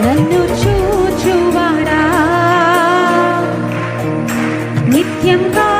నన్ను చూచువాడా? నిత్యంగా